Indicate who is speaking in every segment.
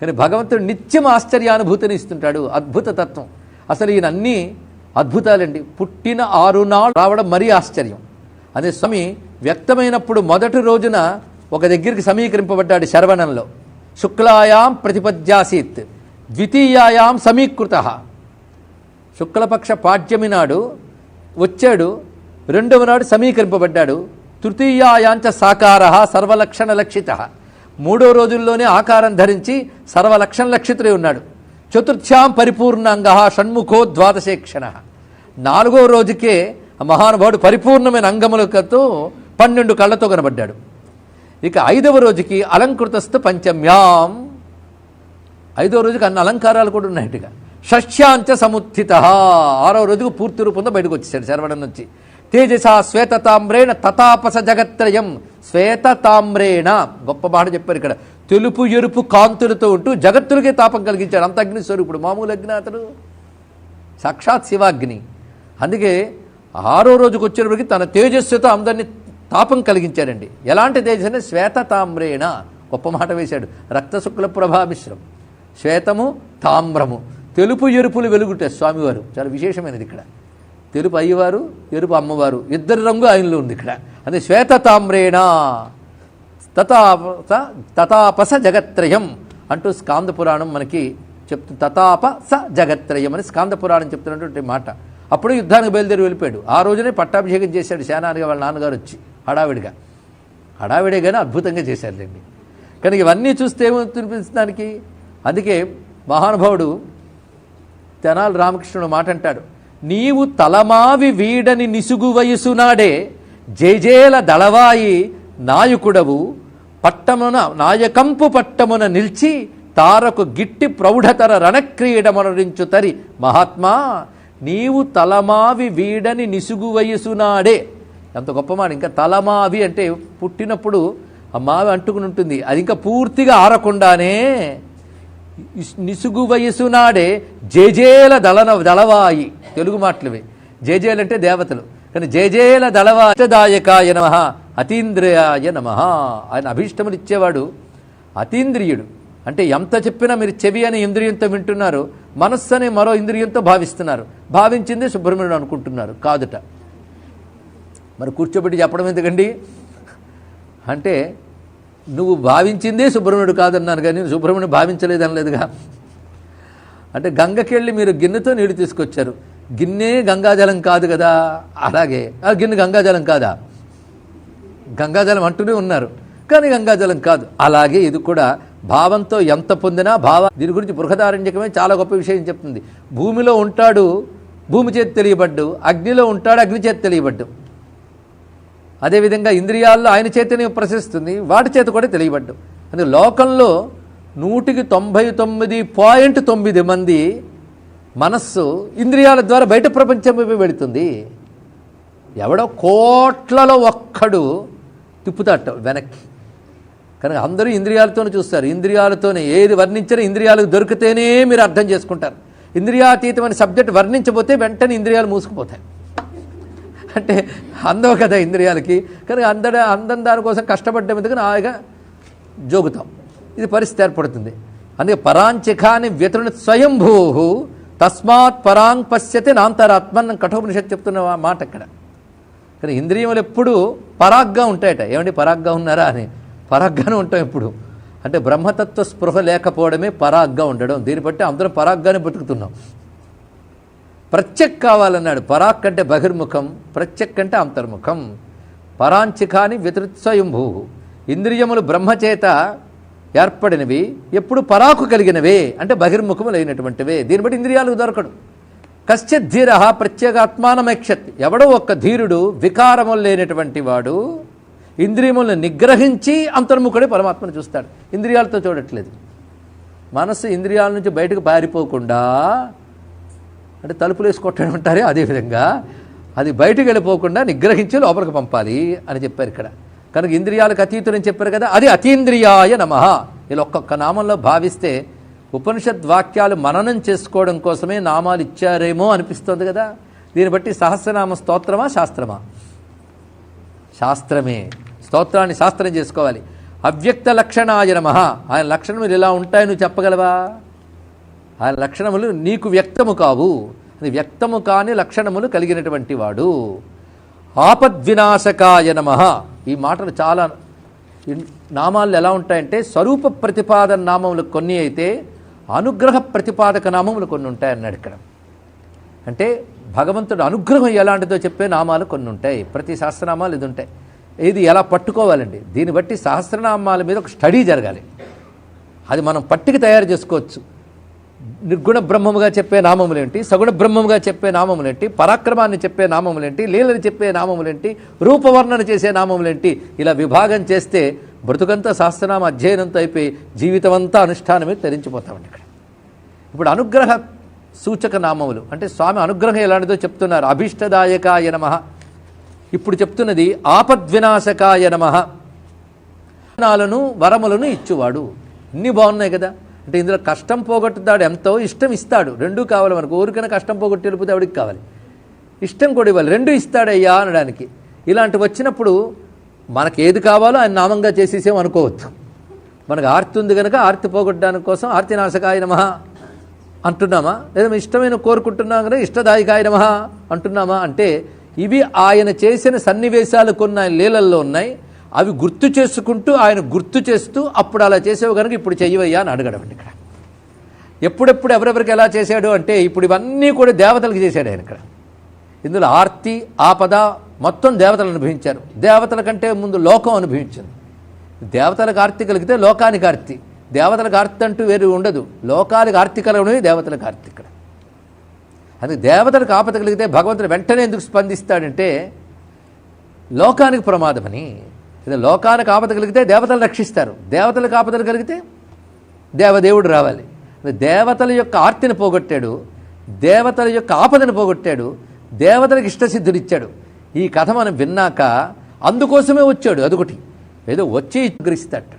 Speaker 1: కానీ భగవంతుడు నిత్యం ఆశ్చర్యానుభూతిని ఇస్తుంటాడు. అద్భుత తత్వం. అసలు ఈయనన్నీ అద్భుతాలండి. పుట్టిన ఆరు నాడు రావడం మరీ ఆశ్చర్యం. అదే స్వామి వ్యక్తమైనప్పుడు మొదటి రోజున ఒక దగ్గరికి సమీకరింపబడ్డాడు శరవణంలో. శుక్లాయాం ప్రతిపద్యాసీత్ ద్వితీయాయాం సమీకృత. శుక్లపక్ష పాఠ్యమి నాడు వచ్చాడు. రెండవ నాడు సమీకరింపబడ్డాడు. తృతీయాయాంచ సాకార సర్వలక్షణ లక్షిత. మూడో రోజుల్లోనే ఆకారం ధరించి సర్వలక్షణ లక్షితుడే ఉన్నాడు. చతుర్థ్యాం పరిపూర్ణాంగ షణ్ముఖో ద్వాదశే క్షణ నాలుగో రోజుకే మహానుభావుడు పరిపూర్ణమైన అంగములతో పన్నెండు కళ్ళతో కనబడ్డాడు. ఇక ఐదవ రోజుకి అలంకృతస్థ పంచమ్యాం. ఐదవ రోజుకి అన్ని అలంకారాలు కూడా ఉన్నాయట్టుగా షష్యాంచ సముత్థిత. ఆరో రోజుకు పూర్తి రూపంలో బయటకు వచ్చేసాడు శరవణం నుంచి. తేజస శ్వేతతామ్రేణ తతాపస జగత్రయం. శ్వేతతామ్రేణ. గొప్ప మాట చెప్పారు ఇక్కడ. తెలుపు ఎరుపు కాంతులతో ఉంటూ జగత్తులకే తాపం కలిగించాడు. అంత అగ్ని స్వరూపుడు. మామూలు అగ్ని అతడు. సాక్షాత్ శివాగ్ని. అందుకే ఆరో రోజుకు వచ్చేటప్పటికి తన తేజస్సుతో అందరినీ తాపం కలిగించాడండి. ఎలాంటి తేజస్సు అంటే శ్వేత తామ్రేణ గొప్ప మాట వేశాడు. రక్తశుక్ల ప్రభామిశ్రం శ్వేతము తామ్రము. తెలుపు ఎరుపులు వెలుగుటే స్వామివారు. చాలా విశేషమైనది ఇక్కడ. తెలుపు అయ్యవారు ఎరుపు అమ్మవారు. ఇద్దరు రంగు ఆయనలో ఉంది ఇక్కడ. అది శ్వేత తామ్రేణ తతాపస తతాపస జగత్రయం అంటూ స్కాంద పురాణం మనకి చెప్తు స జగత్రయం అని స్కాంద పురాణం చెప్తున్నటువంటి మాట. అప్పుడు యుద్ధానికి బయలుదేరి వెళ్ళిపోయాడు. ఆ రోజునే పట్టాభిషేకం చేశాడు సేనానికి వాళ్ళ నాన్నగారు వచ్చి హడావిడిగా. హడావిడే కానీ అద్భుతంగా చేశారులేండి కానీ ఇవన్నీ చూస్తే ఏమనిపిస్తానికి అందుకే మహానుభావుడు తెనాలి రామకృష్ణుడు మాట అంటాడు. నీవు తలమావి వీడని నిసుగు వయసునాడే జేజేల దళవాయి నాయకుడవు పట్టమున నాయకంపు పట్టమున నిలిచి తారకు గిట్టి ప్రౌఢతర రణక్రీడమరించు తరి. మహాత్మా నీవు తలమావి వీడని నిసుగు వయసునాడే. ఎంత గొప్ప మాట. ఇంకా తలమావి అంటే పుట్టినప్పుడు ఆ మావి అంటుకుని ఉంటుంది. అది ఇంకా పూర్తిగా ఆరకుండానే నిసుగు వయసునాడే జేజేల దళన దళవాయి. తెలుగు మాటలువి. జేజేలు అంటే దేవతలు. కానీ జయజేల దళవ అష్టదాయకాయ నమ అతీంద్రియాయ నమ. ఆయన అభీష్టములు ఇచ్చేవాడు అతీంద్రియుడు. అంటే ఎంత చెప్పినా మీరు చెవి అనే ఇంద్రియంతో వింటున్నారు మనస్సు అనే మరో ఇంద్రియంతో భావిస్తున్నారు. భావించింది సుబ్రహ్మణ్యుడు అనుకుంటున్నారు కాదుట. మరి కూర్చోబెట్టి చెప్పడం ఎందుకండి? అంటే నువ్వు భావించిందే సుబ్రహ్మణ్యుడు కాదన్నాను కానీ సుబ్రహ్మణ్యుడు భావించలేదనలేదుగా. అంటే గంగకెళ్ళి మీరు గిన్నెతో నీళ్ళు తీసుకొచ్చారు. గిన్నె గంగాజలం కాదు కదా? అలాగే. ఆ గిన్నె గంగాజలం కాదా? గంగాజలం అంటూనే ఉన్నారు. కానీ గంగాజలం కాదు. అలాగే ఇది కూడా భావంతో ఎంత పొందినా భావ దీని గురించి బృహదారణ్యకమే చాలా గొప్ప విషయం చెప్తుంది. భూమిలో ఉంటాడు భూమి చేతి తెలియబడ్డు అగ్నిలో ఉంటాడు అగ్ని చేతి తెలియబడ్డు. అదేవిధంగా ఇంద్రియాల్లో ఆయన చైతన్యం ప్రశిస్తుంది వాటి చేత కూడా తెలియబడ్డు. అందుకే లోకంలో నూటికి తొంభై తొమ్మిది పాయింట్ తొమ్మిది మంది మనస్సు ఇంద్రియాల ద్వారా బయట ప్రపంచం వైపు వెళుతుంది. ఎవడో కోట్లలో ఒక్కడు తిప్పుతాట వెనక్కి. కనుక అందరూ ఇంద్రియాలతోనే చూస్తారు. ఇంద్రియాలతోనే ఏది వర్ణించినా ఇంద్రియాలకు దొరికితేనే మీరు అర్థం చేసుకుంటారు. ఇంద్రియాతీతమైన సబ్జెక్ట్ వర్ణించబోతే వెంటనే ఇంద్రియాలు మూసుకుపోతాయి. అంటే అందవు కదా ఇంద్రియాలకి. కనుక అందడ అందం దానికోసం కష్టపడ్డం ఎందుకు హాయిగా జోగుతాం. ఇది పరిస్థితి ఏర్పడుతుంది. అందుకే పరాంచిఖాని వ్యతుని స్వయంభూ తస్మాత్ పరాంగ్ పశ్యతే నాంతరాత్మన్ కఠోపనిషత్ చెప్తున్న మాట ఇక్కడ కానీ ఇంద్రియములు ఎప్పుడు పరాగ్గా ఉంటాయట. ఏమండి పరాగ్గా ఉన్నారా అని. పరాగ్గానే ఉంటాం ఎప్పుడు. అంటే బ్రహ్మతత్వ స్పృహ లేకపోవడమే పరాగ్గా ఉండడం. దీన్ని బట్టి అందరం పరాగ్గానే బతుకుతున్నాం. ప్రత్యక్ కావాలన్నాడు. పరాక్ అంటే బహిర్ముఖం ప్రత్యక్ అంటే అంతర్ముఖం. పరాంచికాని వ్యతిరిత్స్వయంభూ ఇంద్రియములు బ్రహ్మచేత ఏర్పడినవి ఎప్పుడు పరాకు కలిగినవే అంటే బహిర్ముఖము లేనటువంటివే. దీన్ని బట్టి ఇంద్రియాలకు దొరకడు. కశ్చిత్ ధీర ప్రత్యేగాత్మానమేక్షత్. ఎవడో ఒక్క ధీరుడు వికారములు లేనటువంటి వాడు ఇంద్రియములను నిగ్రహించి అంతర్ముఖుడే పరమాత్మను చూస్తాడు. ఇంద్రియాలతో చూడట్లేదు. మనస్సు ఇంద్రియాల నుంచి బయటకు పారిపోకుండా అంటే తలుపులు వేసి ఉంటారే అదేవిధంగా అది బయటకు వెళ్ళిపోకుండా నిగ్రహించి లోపలికి పంపాలి అని చెప్పారు ఇక్కడ. కనుక ఇంద్రియాలకు అతీతుడని చెప్పారు కదా అది అతీంద్రియాయ నమ. ఇలా ఒక్కొక్క నామంలో భావిస్తే ఉపనిషద్ వాక్యాలు మననం చేసుకోవడం కోసమే నామాలు ఇచ్చారేమో అనిపిస్తుంది కదా. దీన్ని బట్టి సహస్రనామ స్తోత్రమా శాస్త్రమా? శాస్త్రమే. స్తోత్రాన్ని శాస్త్రం చేసుకోవాలి. అవ్యక్త లక్షణాయ నమ. ఆయన లక్షణములు ఇలా ఉంటాయి నువ్వు చెప్పగలవా? ఆయన లక్షణములు నీకు వ్యక్తము కావు. అది వ్యక్తము కాని లక్షణములు కలిగినటువంటి వాడు. ఆపద్వినాశకాయ నమ. ఈ మాటలు చాలా నామాలు ఎలా ఉంటాయంటే స్వరూప ప్రతిపాదన నామములు కొన్ని అయితే అనుగ్రహ ప్రతిపాదక నామములు కొన్ని ఉంటాయన్నాడు ఇక్కడ. అంటే భగవంతుడు అనుగ్రహం ఎలాంటిదో చెప్పే నామాలు కొన్ని ఉంటాయి. ప్రతి సహస్రనామాలు ఇది ఉంటాయి. ఇది ఎలా పట్టుకోవాలండి? దీన్ని బట్టి సహస్రనామాల మీద ఒక స్టడీ జరగాలి. అది మనం పట్టిక తయారు చేసుకోవచ్చు. నిర్గుణ బ్రహ్మముగా చెప్పే నామములేంటి? సగుణ బ్రహ్మముగా చెప్పే నామములేంటి? పరాక్రమాన్ని చెప్పే నామములేంటి? లీలని చెప్పే నామములేంటి? రూపవర్ణన చేసే నామములేంటి? ఇలా విభాగం చేస్తే బ్రతుకంతా శాస్త్రనామ అధ్యయనంతో అయిపోయి జీవితమంతా అనుష్ఠానమే తరించిపోతామండి ఇక్కడ. ఇప్పుడు అనుగ్రహ సూచక నామములు అంటే స్వామి అనుగ్రహం ఎలాంటిదో చెప్తున్నారు. అభిష్టదాయకాయ నమ. ఇప్పుడు చెప్తున్నది ఆపద్వినాశకాయ నమ. నాలను వరములను ఇచ్చువాడు. ఇన్ని బాగున్నాయి కదా. అంటే ఇందులో కష్టం పోగొట్టుతాడు ఎంతో ఇష్టం ఇస్తాడు. రెండూ కావాలి మనకు. ఊరికైనా కష్టం పోగొట్టి వెళ్ళిపోతే ఎవడికి కావాలి. ఇష్టం కూడా ఇవ్వాలి. రెండు ఇస్తాడయ్యా అనడానికి. ఇలాంటివి వచ్చినప్పుడు మనకి ఏది కావాలో ఆయన నామంగా చేసేసేం అనుకోవద్దు. మనకు ఆర్తి ఉంది కనుక ఆర్తి పోగొట్టడానికి కోసం ఆర్తినాశకాయ నమ అంటున్నామా? లేదా మేము ఇష్టమైన కోరుకుంటున్నాం కనుక ఇష్టదాయికాయ నమ అంటున్నామా? అంటే ఇవి ఆయన చేసిన సన్నివేశాలు కొన్ని ఆయన లీలల్లో ఉన్నాయి. అవి గుర్తు చేసుకుంటూ ఆయన గుర్తు చేస్తూ అప్పుడు అలా చేసేవి కనుక ఇప్పుడు చెయ్యవయ్యా అని అడగడం అండి ఇక్కడ. ఎప్పుడెప్పుడు ఎవరెవరికి ఎలా చేశాడు అంటే ఇప్పుడు ఇవన్నీ కూడా దేవతలకు చేశాడు ఆయన ఇక్కడ. ఇందులో ఆర్తి ఆపద మొత్తం దేవతలు అనుభవించారు. దేవతల కంటే ముందు లోకం అనుభవించింది. దేవతలకు ఆర్తి కలిగితే లోకానికి ఆర్తి. దేవతలకు ఆర్తి అంటూ వేరు ఉండదు. లోకాలకు ఆర్తి కలగడమే దేవతలకు ఆర్తి ఇక్కడ. అది దేవతలకు ఆపద కలిగితే భగవంతుడు వెంటనే ఎందుకు స్పందిస్తాడంటే లోకానికి ప్రమాదమని ఇది లోకానికి ఆపద కలిగితే దేవతలు రక్షిస్తారు. దేవతలకు ఆపదలు కలిగితే దేవదేవుడు రావాలి. దేవతల యొక్క ఆర్తిని పోగొట్టాడు. దేవతల యొక్క ఆపదను పోగొట్టాడు. దేవతలకు ఇష్టసిద్ధుడిచ్చాడు. ఈ కథ మనం విన్నాక అందుకోసమే వచ్చాడు అదొకటి. ఏదో వచ్చి గ్రహిస్తాడు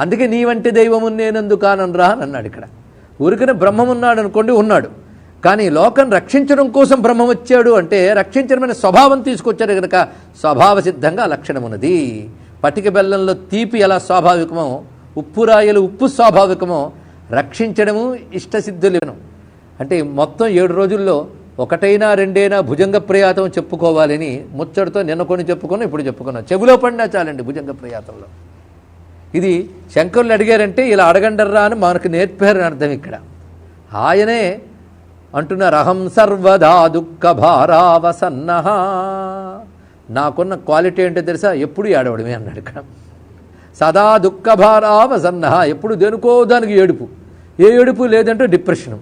Speaker 1: అందుకే నీ వంటి దైవము నేనందు కాననరా అని అన్నాడు ఇక్కడ. ఊరికనే బ్రహ్మమున్నాడు అనుకోండి ఉన్నాడు. కానీ లోకం రక్షించడం కోసం బ్రహ్మం వచ్చాడు అంటే రక్షించడమైన స్వభావం తీసుకొచ్చాడు కనుక స్వభావ సిద్ధంగా లక్షణం ఉన్నది పటిక బెల్లంలో తీపి ఎలా స్వాభావికమో ఉప్పు రాయలు ఉప్పు స్వాభావికమో రక్షించడము ఇష్టసిద్ధులేను. అంటే మొత్తం ఏడు రోజుల్లో ఒకటైనా రెండైనా భుజంగ ప్రయాతం చెప్పుకోవాలని ముచ్చటతో నిన్న కొన్ని ఇప్పుడు చెప్పుకున్నాం. చెవిలో పడినా చాలండి భుజంగ ప్రయాతంలో. ఇది శంకరులు అడిగారంటే ఇలా అడగండర్రా అని మనకు నేర్పారు అర్థం ఇక్కడ. ఆయనే అంటున్నారు అహం సర్వదా దుఃఖ భారావసన్న నాకున్న క్వాలిటీ ఏంటో తెలుసా? ఎప్పుడు ఏడవడమే అన్నాడు ఇక్కడ. సదా దుఃఖ భారావసన్న ఎప్పుడు దేనికో దానికి ఏడుపు. ఏ ఏడుపు లేదంటే డిప్రెషను.